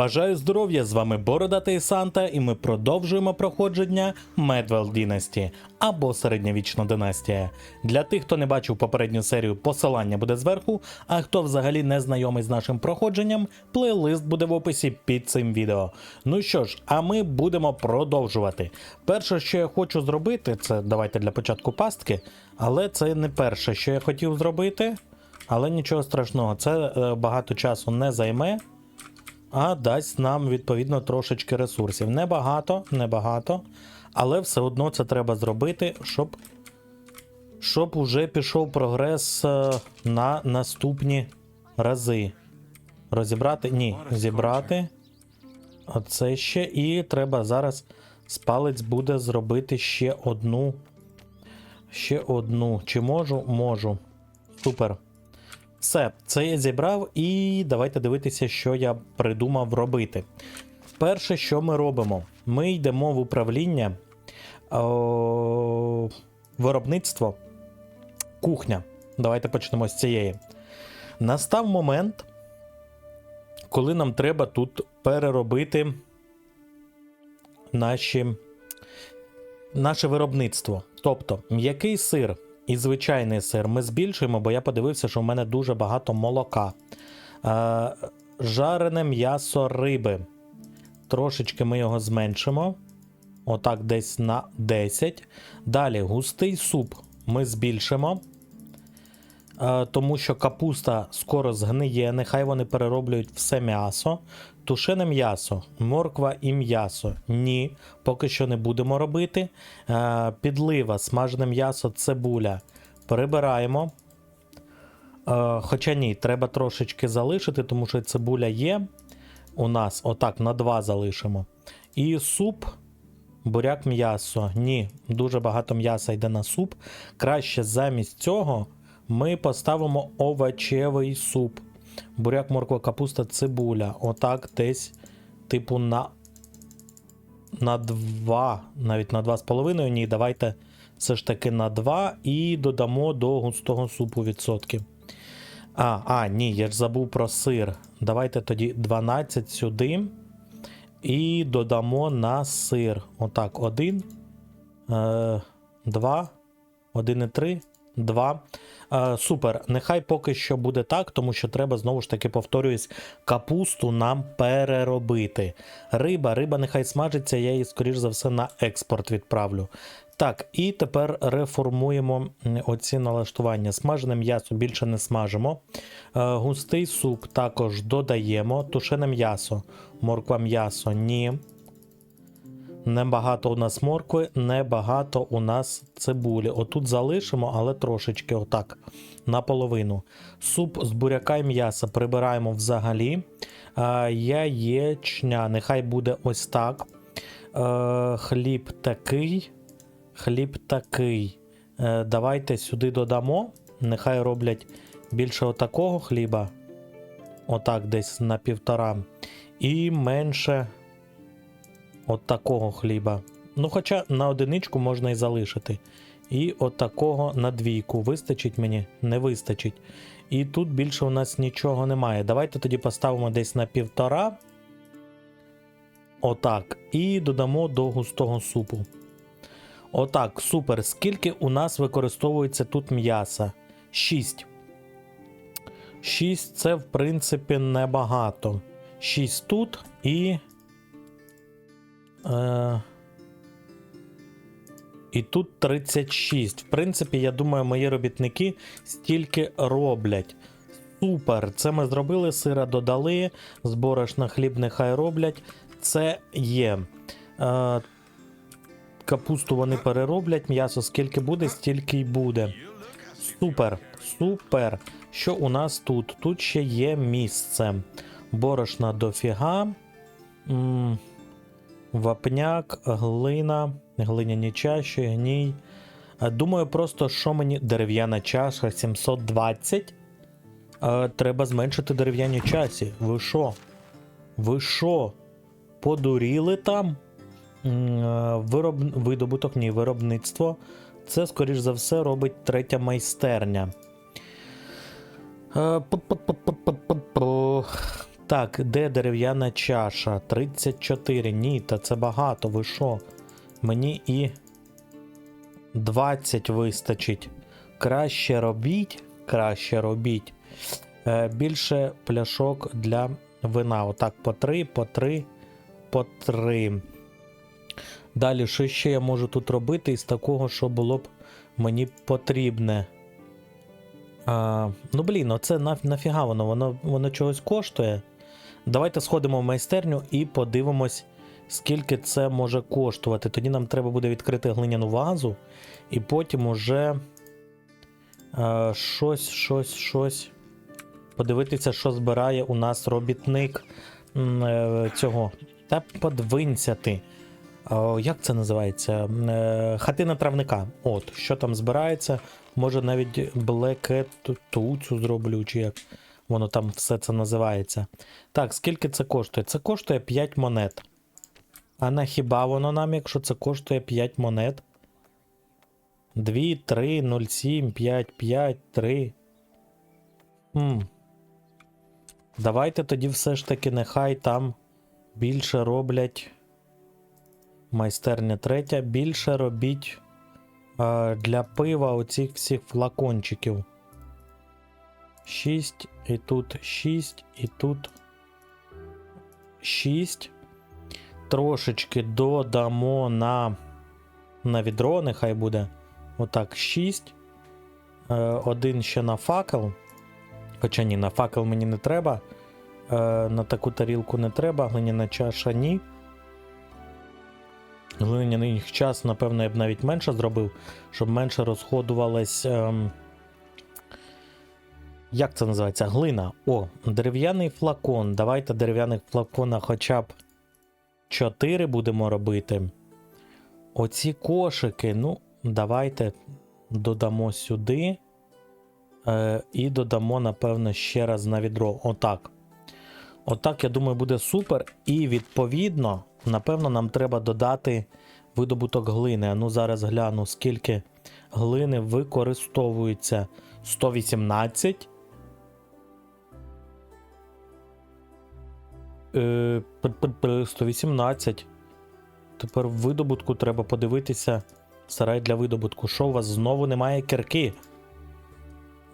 Бажаю здоров'я! З вами Бородатий Санта, і ми продовжуємо проходження Медвел Дінасті або Середньовічна династія. Для тих, хто не бачив попередню серію, посилання буде зверху. А хто взагалі не знайомий з нашим проходженням, плейлист буде в описі під цим відео. Ну що ж, а ми будемо продовжувати. Перше, що я хочу зробити, це давайте для початку пастки, але це не перше, що я хотів зробити. Але нічого страшного, це е, багато часу не займе а дасть нам відповідно трошечки ресурсів. Небагато, небагато, але все одно це треба зробити, щоб щоб уже пішов прогрес е, на наступні рази. Розібрати? Ні, зібрати. Оце ще. І треба зараз спалець буде зробити ще одну. Ще одну. Чи можу? Можу. Супер. Все, це я зібрав, і давайте дивитися, що я придумав робити. Перше, що ми робимо, ми йдемо в управління о, виробництво, кухня. Давайте почнемо з цієї. Настав момент, коли нам треба тут переробити наші, наше виробництво. Тобто, м'який сир і звичайний сир ми збільшуємо, бо я подивився, що в мене дуже багато молока. Е, жарене м'ясо риби. Трошечки ми його зменшимо. Отак, десь на 10. Далі густий суп ми збільшимо. Е, тому що капуста скоро згниє, нехай вони перероблюють все м'ясо. Тушене м'ясо, морква і м'ясо. Ні, поки що не будемо робити. Е, підлива, смажене м'ясо, цибуля. Прибираємо. Е, хоча ні, треба трошечки залишити, тому що цибуля є. У нас отак на 2 залишимо. І суп, буряк м'ясо. Ні, дуже багато м'яса йде на суп. Краще замість цього ми поставимо овочевий суп. Буряк, морква, капуста, цибуля. Отак десь, типу, на на 2, навіть на 2,5. Ні, давайте все ж таки на 2 і додамо до густого супу відсотків. А, а, ні, я ж забув про сир. Давайте тоді 12 сюди. І додамо на сир. Отак, 1, 2, 1 і 3, 2. Е, супер. Нехай поки що буде так, тому що треба знову ж таки повторююсь, капусту нам переробити. Риба, риба нехай смажиться, я її, скоріш за все, на експорт відправлю. Так, і тепер реформуємо оці налаштування. Смажене м'ясо більше не смажимо. Е, густий суп також додаємо. Тушене м'ясо, морква м'ясо, ні. Небагато у нас моркви, небагато у нас цибулі. Отут залишимо, але трошечки, отак, наполовину. Суп з буряка і м'яса прибираємо взагалі. А, яєчня, нехай буде ось так. Е, хліб такий. Хліб такий. Е, давайте сюди додамо. Нехай роблять більше отакого хліба. Отак, десь на півтора. І менше от такого хліба. Ну, хоча на одиничку можна і залишити. І от такого на двійку. Вистачить мені? Не вистачить. І тут більше у нас нічого немає. Давайте тоді поставимо десь на півтора. Отак. І додамо до густого супу. Отак, супер. Скільки у нас використовується тут м'яса? 6. 6 це, в принципі, небагато. 6 тут і. Е, і тут 36. В принципі, я думаю, мої робітники стільки роблять. Супер! Це ми зробили, сира додали, з борошна хліб нехай роблять. Це є. Е, капусту вони перероблять, м'ясо скільки буде, стільки й буде. Супер, супер. Що у нас тут? Тут ще є місце. Борошна дофіга. М, Вапняк, глина, глиняні чаші, гній. Е, Думаю, просто що мені дерев'яна чаша 720. Е, Треба зменшити дерев'яні часі. Ви що? Ви що? Подуріли там? Е, Вироб... Видобуток, ні, виробництво. Це, скоріш за все, робить третя майстерня. Е, пу-пу-пу-пу-пу-пу. Так, де дерев'яна чаша? 34. Ні, та це багато, ви що? Мені і 20 вистачить. Краще робіть, краще робіть. Е, більше пляшок для вина. Отак, по 3, по 3, по 3. Далі, що ще я можу тут робити із такого, що було б мені потрібне? А, ну, блін, оце на, нафіга воно, воно, воно чогось коштує. Давайте сходимо в майстерню і подивимось, скільки це може коштувати. Тоді нам треба буде відкрити глиняну вазу, і потім уже е, щось, щось, щось. Подивитися, що збирає у нас робітник е, цього. Та подвинься ти. О, як це називається? Е, Хатина травника. От, що там збирається. Може навіть блекету зроблю, чи як воно там все це називається. Так, скільки це коштує? Це коштує 5 монет. А на хіба воно нам, якщо це коштує 5 монет? 2, 3, 0, 7, 5, 5, 3. Хм. Давайте тоді все ж таки нехай там більше роблять. Майстерня третя. Більше робіть е, для пива оцих всіх флакончиків. 6, і тут 6, і тут 6. Трошечки додамо на, на відро, нехай буде. Отак, 6. Е, один ще на факел. Хоча ні, на факел мені не треба. Е, на таку тарілку не треба, глиняна чаша ні. Глиняний час, напевно, я б навіть менше зробив, щоб менше розходувалась. Ем... Як це називається? Глина. О, дерев'яний флакон. Давайте дерев'яних флакона хоча б 4 будемо робити. Оці кошики, ну, давайте додамо сюди. Е, і додамо, напевно, ще раз на відро. Отак. Отак, я думаю, буде супер. І відповідно, напевно, нам треба додати видобуток глини. Ну зараз гляну, скільки глини використовується. 118. 118. Тепер в видобутку треба подивитися. Сарай для видобутку. Що у вас знову немає кирки?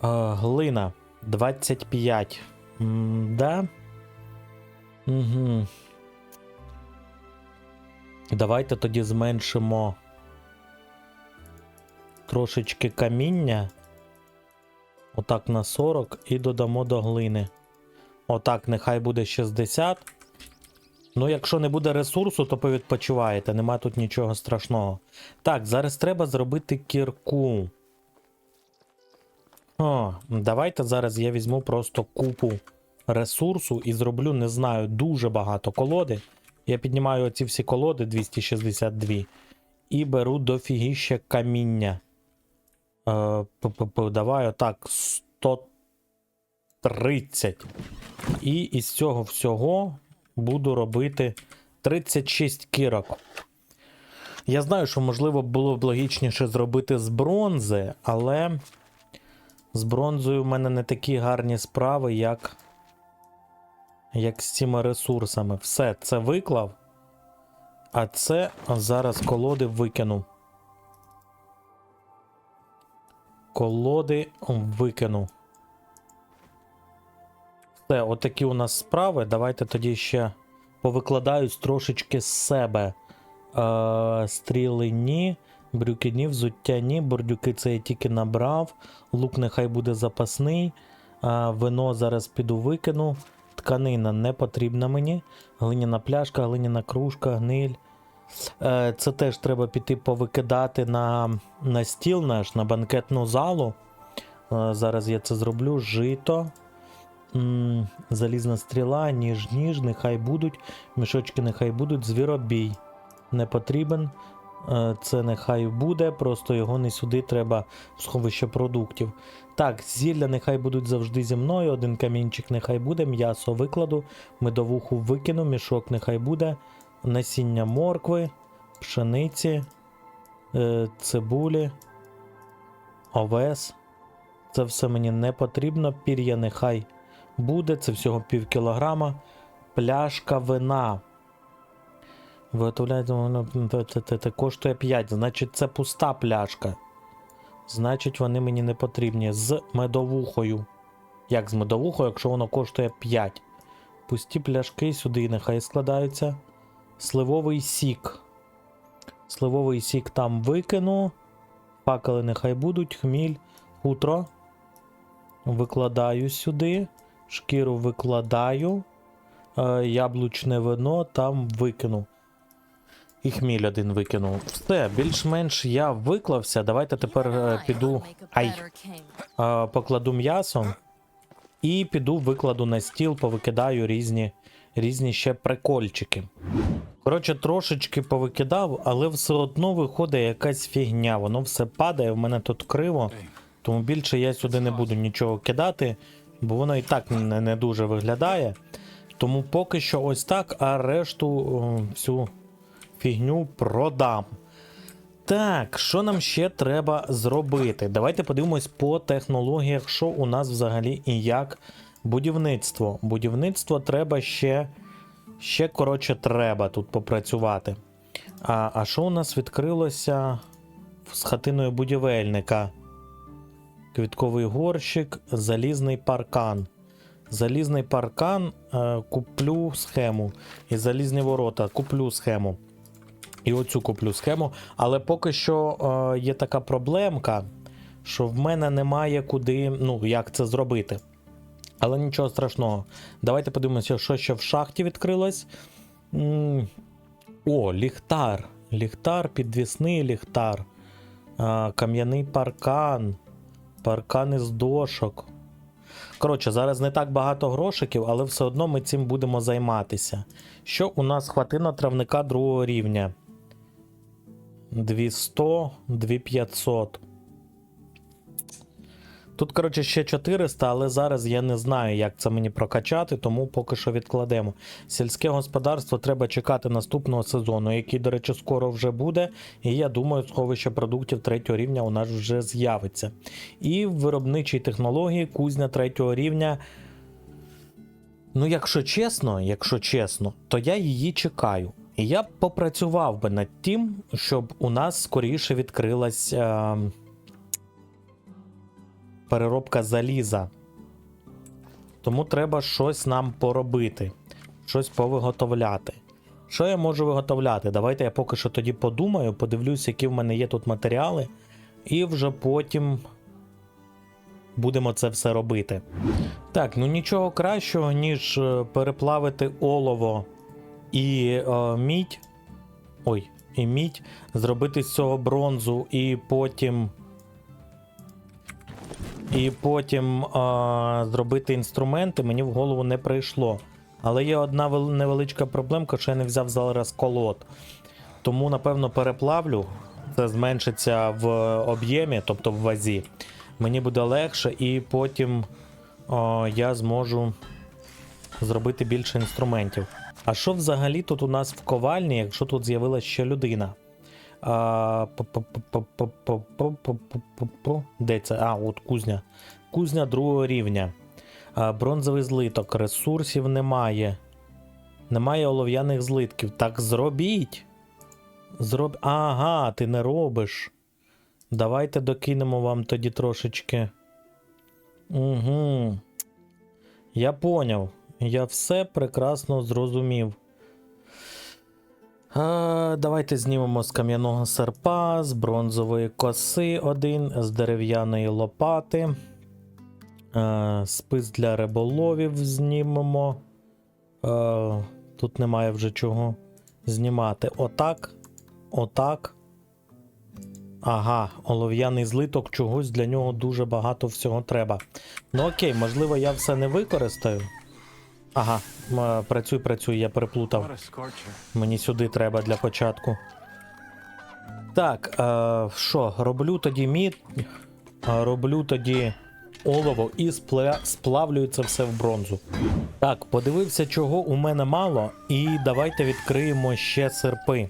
А, глина 25. М, да? Угу. Давайте тоді зменшимо трошечки каміння. Отак на 40 і додамо до глини. Отак, нехай буде 60. Ну, якщо не буде ресурсу, то повідпочиваєте. Нема тут нічого страшного. Так, зараз треба зробити кірку. О, давайте зараз я візьму просто купу ресурсу і зроблю, не знаю, дуже багато колоди. Я піднімаю оці всі колоди 262 і беру дофігіще каміння. Е, п-п-п, Давай отак 130. І із цього всього буду робити 36 кірок. Я знаю, що можливо було б логічніше зробити з бронзи, але з бронзою в мене не такі гарні справи, як, як з цими ресурсами. Все, це виклав. А це зараз колоди викину. Колоди викину. Все, отакі у нас справи. Давайте тоді ще повикладаюсь трошечки з себе. Е, стріли ні, брюки ні, взуття ні, бордюки це я тільки набрав. Лук нехай буде запасний. Е, вино зараз піду викину. Тканина не потрібна мені. Глиняна пляшка, глиняна кружка, гниль. Е, це теж треба піти повикидати на, на стіл наш, на банкетну залу. Е, зараз я це зроблю. Жито. Залізна стріла, ніж, ніж, нехай будуть. Мішочки нехай будуть. Звіробій не потрібен. Е, Це нехай буде, просто його не сюди треба в сховище продуктів. Так, зілля нехай будуть завжди зі мною. Один камінчик нехай буде, м'ясо викладу, медовуху викину, мішок нехай буде, насіння моркви, пшениці, е, цибулі, овес. Це все мені не потрібно. Пір'я нехай буде. Це всього пів кілограма. Пляшка вина. Виготовляється те, коштує 5. Значить, це пуста пляшка. Значить, вони мені не потрібні. З медовухою. Як з медовухою, якщо воно коштує 5. Пусті пляшки сюди нехай складаються. Сливовий сік. Сливовий сік там викину. Факели нехай будуть, хміль, хутро. Викладаю сюди. Шкіру викладаю. Е, яблучне вино там викину. І хміль один викинув. Все, більш-менш я виклався. Давайте тепер е, піду. Ай, е, покладу м'ясо. І піду викладу на стіл, повикидаю різні, різні ще прикольчики. Коротше, трошечки повикидав, але все одно виходить якась фігня. Воно все падає, в мене тут криво. Тому більше я сюди не буду нічого кидати, бо воно і так не, не дуже виглядає. Тому поки що ось так, а решту о, всю фігню продам. Так, що нам ще треба зробити? Давайте подивимось по технологіях, що у нас взагалі і як будівництво. Будівництво треба ще. Ще, коротше, треба тут попрацювати. А, а що у нас відкрилося з хатиною будівельника? Квітковий горщик, залізний паркан. Залізний паркан е, куплю схему. І залізні ворота куплю схему. І оцю куплю схему. Але поки що е, є така проблемка, що в мене немає куди, ну, як це зробити. Але нічого страшного. Давайте подивимося, що ще в шахті відкрилось. О, ліхтар. Ліхтар, підвісний ліхтар. А, кам'яний паркан. Паркан з дошок. Коротше, зараз не так багато грошиків, але все одно ми цим будемо займатися. Що у нас хватина травника другого рівня? 200, 2500. Тут, коротше, ще 400, але зараз я не знаю, як це мені прокачати, тому поки що відкладемо. Сільське господарство треба чекати наступного сезону, який, до речі, скоро вже буде. І я думаю, сховище продуктів третього рівня у нас вже з'явиться. І в виробничій технології кузня третього рівня. Ну, якщо чесно, якщо чесно, то я її чекаю. І я б попрацював би над тим, щоб у нас скоріше відкрилась. Е- переробка заліза. Тому треба щось нам поробити, щось повиготовляти. Що я можу виготовляти? Давайте я поки що тоді подумаю, подивлюсь, які в мене є тут матеріали, і вже потім будемо це все робити. Так, ну нічого кращого, ніж е, переплавити олово і е, мідь. Ой, і мідь, зробити з цього бронзу і потім і потім а, зробити інструменти мені в голову не прийшло. Але є одна невеличка проблемка, що я не взяв зараз колод. Тому, напевно, переплавлю. Це зменшиться в об'ємі, тобто в вазі. Мені буде легше, і потім а, я зможу зробити більше інструментів. А що взагалі тут у нас в ковальні, якщо тут з'явилася ще людина? Де це? А, от кузня. Кузня другого рівня. Бронзовий злиток. Ресурсів немає. Немає олов'яних злитків. Так зробіть. Зроб... Ага, ти не робиш. Давайте докинемо вам тоді трошечки. Угу. Я поняв. Я все прекрасно зрозумів. Е, Давайте знімемо з кам'яного серпа, з бронзової коси один, з дерев'яної лопати. Е, Спис для риболовів знімемо. Е, Тут немає вже чого знімати. Отак. Отак. Ага, олов'яний злиток чогось для нього дуже багато всього треба. Ну окей, можливо, я все не використаю. Ага, працюй, працюй, я переплутав. Мені сюди треба для початку. Так, е, що, роблю тоді мід, е, роблю тоді олово і спля... сплавлюю це все в бронзу. Так, подивився, чого у мене мало, і давайте відкриємо ще серпи.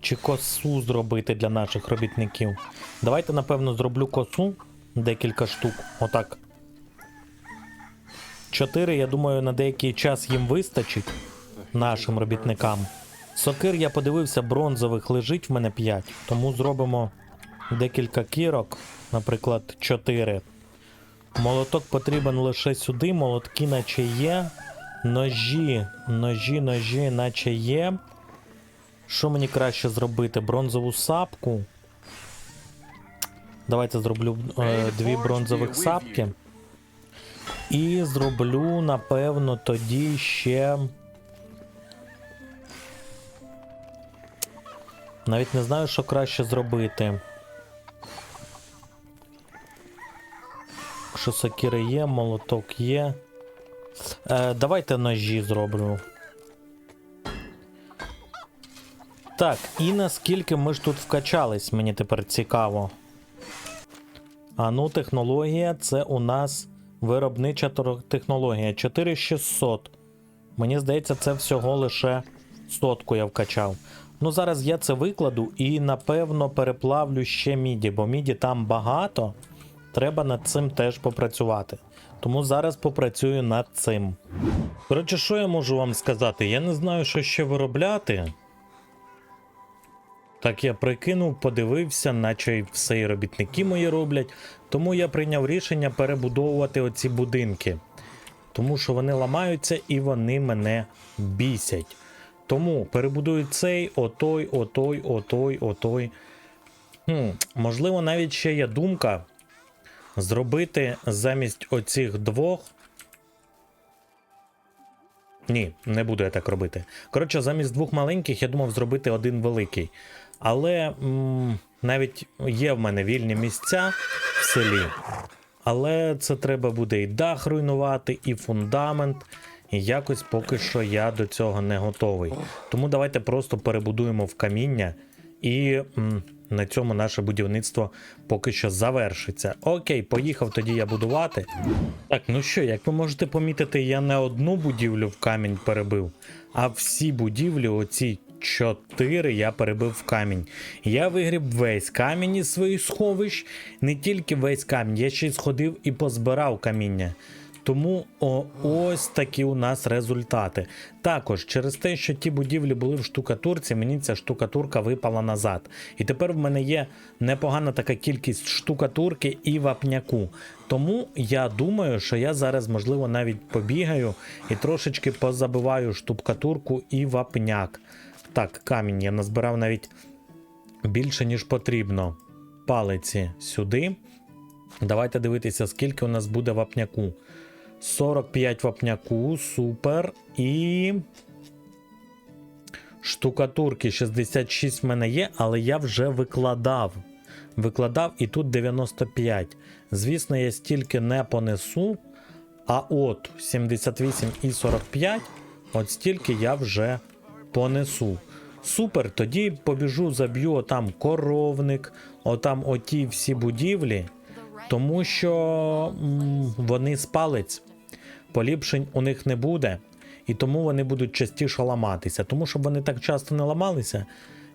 Чи косу зробити для наших робітників. Давайте, напевно, зроблю косу декілька штук. Отак. Чотири, я думаю, на деякий час їм вистачить нашим робітникам. Сокир, я подивився, бронзових лежить в мене 5, тому зробимо декілька кірок, наприклад, 4. Молоток потрібен лише сюди, молотки наче є. Ножі, ножі, ножі, наче є. Що мені краще зробити? Бронзову сапку. Давайте зроблю е, дві бронзових сапки. І зроблю, напевно, тоді ще. Навіть не знаю, що краще зробити. Що сокири є, молоток є. Е, давайте ножі зроблю. Так, і наскільки ми ж тут вкачались, мені тепер цікаво. А ну, технологія це у нас виробнича технологія. 4600. Мені здається, це всього лише сотку я вкачав. Ну, зараз я це викладу і напевно переплавлю ще міді, бо міді там багато. Треба над цим теж попрацювати. Тому зараз попрацюю над цим. Коротше, що я можу вам сказати? Я не знаю, що ще виробляти. Так я прикинув, подивився, наче все і робітники мої роблять. Тому я прийняв рішення перебудовувати оці будинки. Тому що вони ламаються і вони мене бісять. Тому перебудую цей, отой, отой, отой, отой. Хм, можливо, навіть ще є думка зробити замість оцих двох. Ні, не буду я так робити. Коротше, замість двох маленьких я думав зробити один великий. Але м, навіть є в мене вільні місця в селі. Але це треба буде і дах руйнувати, і фундамент. І якось поки що я до цього не готовий. Тому давайте просто перебудуємо в каміння, і м, на цьому наше будівництво поки що завершиться. Окей, поїхав тоді я будувати. Так, ну що, як ви можете помітити, я не одну будівлю в камінь перебив, а всі будівлі, оці чотири, я перебив камінь. Я вигріб весь камінь із своїх сховищ, не тільки весь камінь, я ще й сходив і позбирав каміння. Тому о, ось такі у нас результати. Також через те, що ті будівлі були в штукатурці, мені ця штукатурка випала назад. І тепер в мене є непогана така кількість штукатурки і вапняку. Тому я думаю, що я зараз, можливо, навіть побігаю і трошечки позабиваю штукатурку і вапняк. Так, камінь я назбирав навіть більше, ніж потрібно. Палиці сюди. Давайте дивитися, скільки у нас буде вапняку. 45 вапняку, супер. І. Штукатурки 66 в мене є, але я вже викладав. Викладав і тут 95. Звісно, я стільки не понесу. А от 78 і 45, от стільки я вже понесу. Супер, тоді побіжу, заб'ю отам коровник, отам оті всі будівлі, тому що м, вони спалець. Поліпшень у них не буде, і тому вони будуть частіше ламатися. Тому щоб вони так часто не ламалися,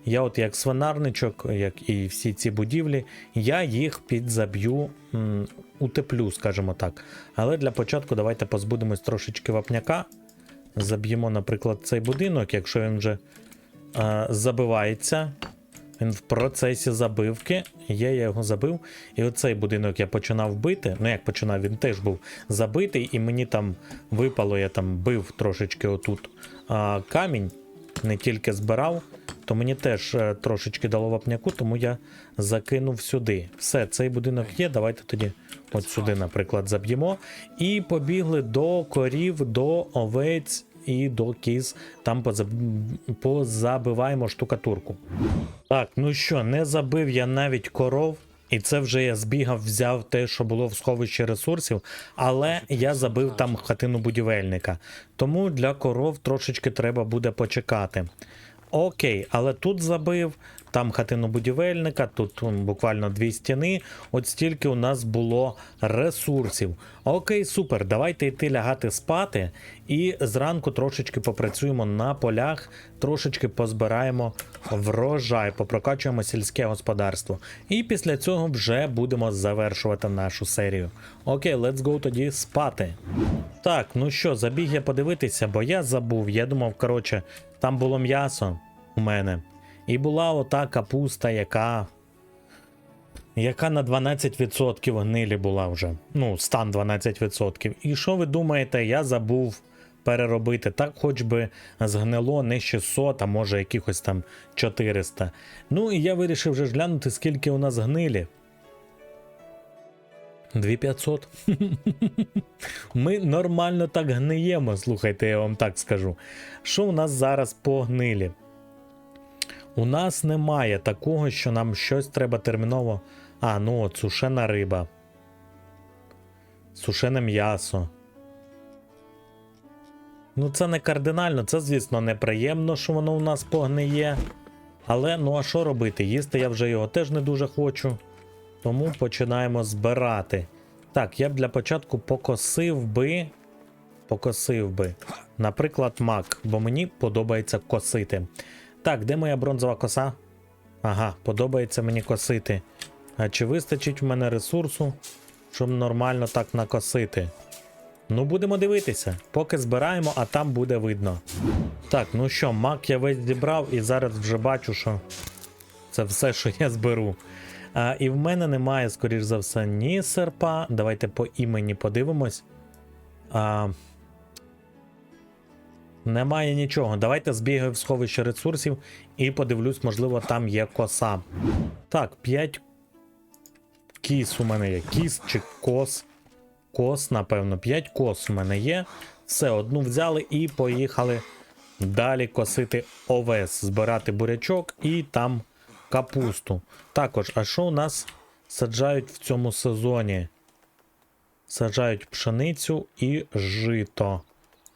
я, от як свинарничок, як і всі ці будівлі, я їх підзаб'ю, утеплю, скажімо так. Але для початку давайте позбудемось трошечки вапняка. Заб'ємо, наприклад, цей будинок, якщо він вже е, забивається. Він в процесі забивки. Я його забив. І оцей будинок я починав бити. Ну, як починав, він теж був забитий, і мені там випало, я там бив трошечки отут а, камінь, не тільки збирав, то мені теж е, трошечки дало вапняку, тому я закинув сюди. Все, цей будинок є. Давайте тоді от сюди, наприклад, заб'ємо. І побігли до корів, до овець і до кіз. Там позаб- позабиваємо штукатурку. Так, ну що, не забив я навіть коров. І це вже я збігав, взяв те, що було в сховищі ресурсів, але я забив там хатину будівельника. Тому для коров трошечки треба буде почекати. Окей, але тут забив, там хатину будівельника, тут буквально дві стіни. От стільки у нас було ресурсів. Окей, супер. Давайте йти лягати спати. І зранку трошечки попрацюємо на полях, трошечки позбираємо врожай, попрокачуємо сільське господарство. І після цього вже будемо завершувати нашу серію. Окей, let's go тоді спати. Так, ну що, забіг я подивитися, бо я забув. Я думав, коротше, там було м'ясо у мене. І була ота капуста, яка. Яка на 12% гнилі була вже. Ну, стан 12%. І що ви думаєте, я забув переробити. Так, хоч би згнило не 600, а може якихось там 400. Ну і я вирішив вже глянути, скільки у нас гнилі. 2500. Ми нормально так гниємо, слухайте, я вам так скажу. Що у нас зараз по гнилі? У нас немає такого, що нам щось треба терміново. А, ну от, сушена риба. Сушене м'ясо. Ну, це не кардинально, це, звісно, неприємно, що воно у нас погниє. Але ну а що робити? Їсти я вже його теж не дуже хочу. Тому починаємо збирати. Так, я б для початку покосив би. Покосив би. Наприклад, мак, бо мені подобається косити. Так, де моя бронзова коса? Ага, подобається мені косити. А чи вистачить в мене ресурсу, щоб нормально так накосити? Ну, будемо дивитися. Поки збираємо, а там буде видно. Так, ну що, мак я весь зібрав і зараз вже бачу, що це все, що я зберу. А, і в мене немає, скоріш за все, ні серпа. Давайте по імені подивимось. А, немає нічого. Давайте збігаю в сховище ресурсів і подивлюсь, можливо, там є коса. Так, 5 кіс у мене є. Кіс чи кос. Кос, напевно, 5 кос у мене є. Все, одну взяли і поїхали далі косити овес, збирати бурячок і там капусту. Також, а що у нас саджають в цьому сезоні? Саджають пшеницю і жито.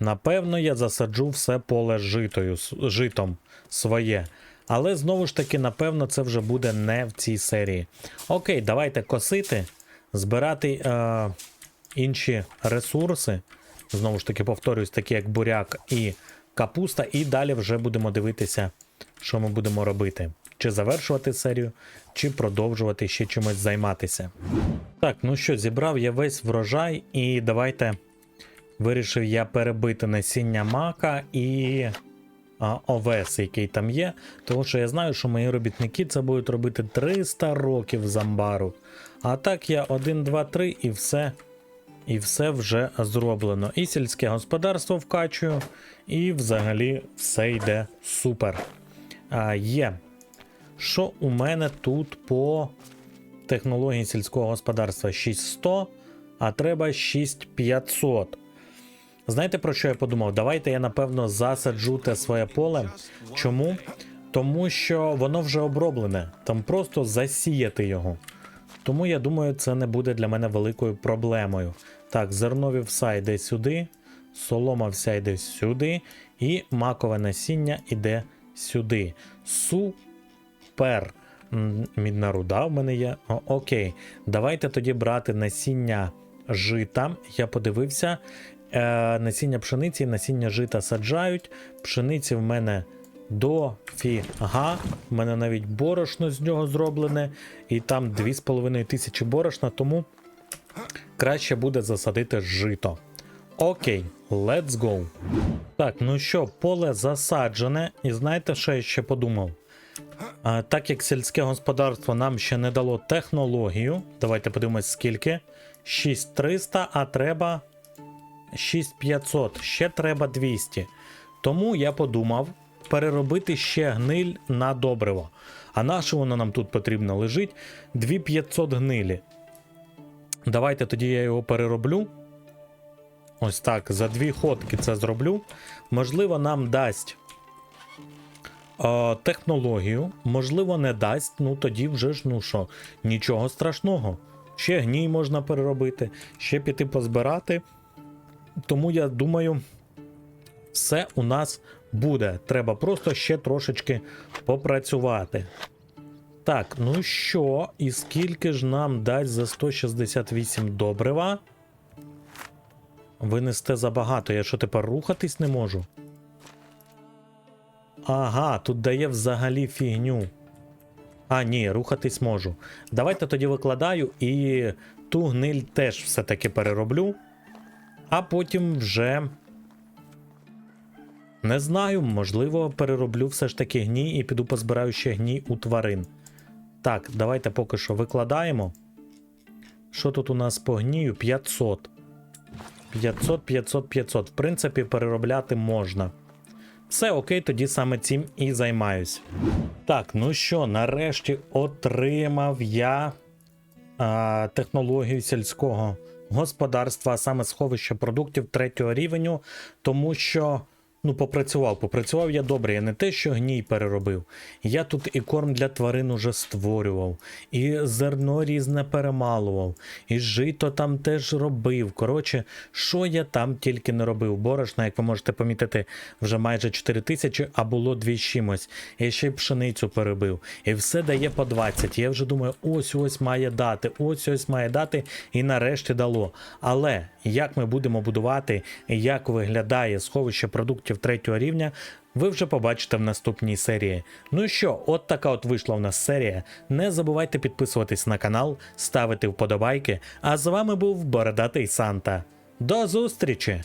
Напевно, я засаджу все поле житою, житом своє. Але знову ж таки, напевно, це вже буде не в цій серії. Окей, давайте косити, збирати е, інші ресурси. Знову ж таки, повторюсь, такі як буряк і капуста, і далі вже будемо дивитися, що ми будемо робити. Чи завершувати серію, чи продовжувати ще чимось займатися. Так, ну що, зібрав я весь врожай, і давайте вирішив я перебити насіння мака і а, овес, який там є. Тому що я знаю, що мої робітники це будуть робити 300 років з амбару. А так я 1, 2, 3 і все. І все вже зроблено. І сільське господарство вкачую, і взагалі все йде супер. А, є. Що у мене тут по технології сільського господарства 6100, а треба 6500. Знаєте про що я подумав? Давайте я напевно засаджу те своє поле. Чому? Тому що воно вже оброблене, там просто засіяти його. Тому я думаю, це не буде для мене великою проблемою. Так, зернові вса йде сюди, солома вся йде сюди, і макове насіння йде сюди. Супер. М, Мідна руда в мене є. О, окей. Давайте тоді брати насіння жита. Я подивився. Е, насіння пшениці насіння жита саджають. Пшениці в мене дофіга. В мене навіть борошно з нього зроблене. І там 2,5 тисячі борошна, тому краще буде засадити жито. Окей, let's go. Так, ну що, поле засаджене, і знаєте, що я ще подумав? Так як сільське господарство нам ще не дало технологію, давайте подивимось скільки. 6300, а треба 6500, ще треба 200. Тому я подумав переробити ще гниль на добриво. А на що воно нам тут потрібно лежить? 2500 гнилі. Давайте тоді я його перероблю. Ось так, за дві ходки це зроблю. Можливо, нам дасть технологію, можливо, не дасть. Ну тоді вже ж, ну що, нічого страшного. Ще гній можна переробити, ще піти позбирати. Тому я думаю, все у нас буде. Треба просто ще трошечки попрацювати. Так, ну що, і скільки ж нам дасть за 168 добрива? Винести забагато. Я що тепер рухатись не можу? Ага, тут дає взагалі фігню. А, ні, рухатись можу. Давайте тоді викладаю і ту гниль теж все-таки перероблю. А потім вже. Не знаю, можливо, перероблю все ж таки гній і піду позбираю ще гній у тварин. Так, давайте поки що викладаємо. Що тут у нас по гнію? 500. 500, 500, 500. В принципі, переробляти можна. Все окей, тоді саме цим і займаюсь. Так, ну що, нарешті отримав я а, технологію сільського господарства, а саме сховище продуктів третього рівня, тому що. Ну, попрацював, попрацював я добре. Я не те, що гній переробив. Я тут і корм для тварин уже створював, і зерно різне перемалував, і жито там теж робив. Коротше, що я там тільки не робив. Борошна, як ви можете помітити, вже майже 4 тисячі, а було дві чимось. Я ще й пшеницю перебив. І все дає по 20. Я вже думаю, ось ось має дати, ось ось має дати, і нарешті дало. Але як ми будемо будувати, як виглядає сховище продуктів третього рівня, ви вже побачите в наступній серії. Ну що, от така от вийшла в нас серія. Не забувайте підписуватись на канал, ставити вподобайки. А з вами був Бородатий Санта. До зустрічі!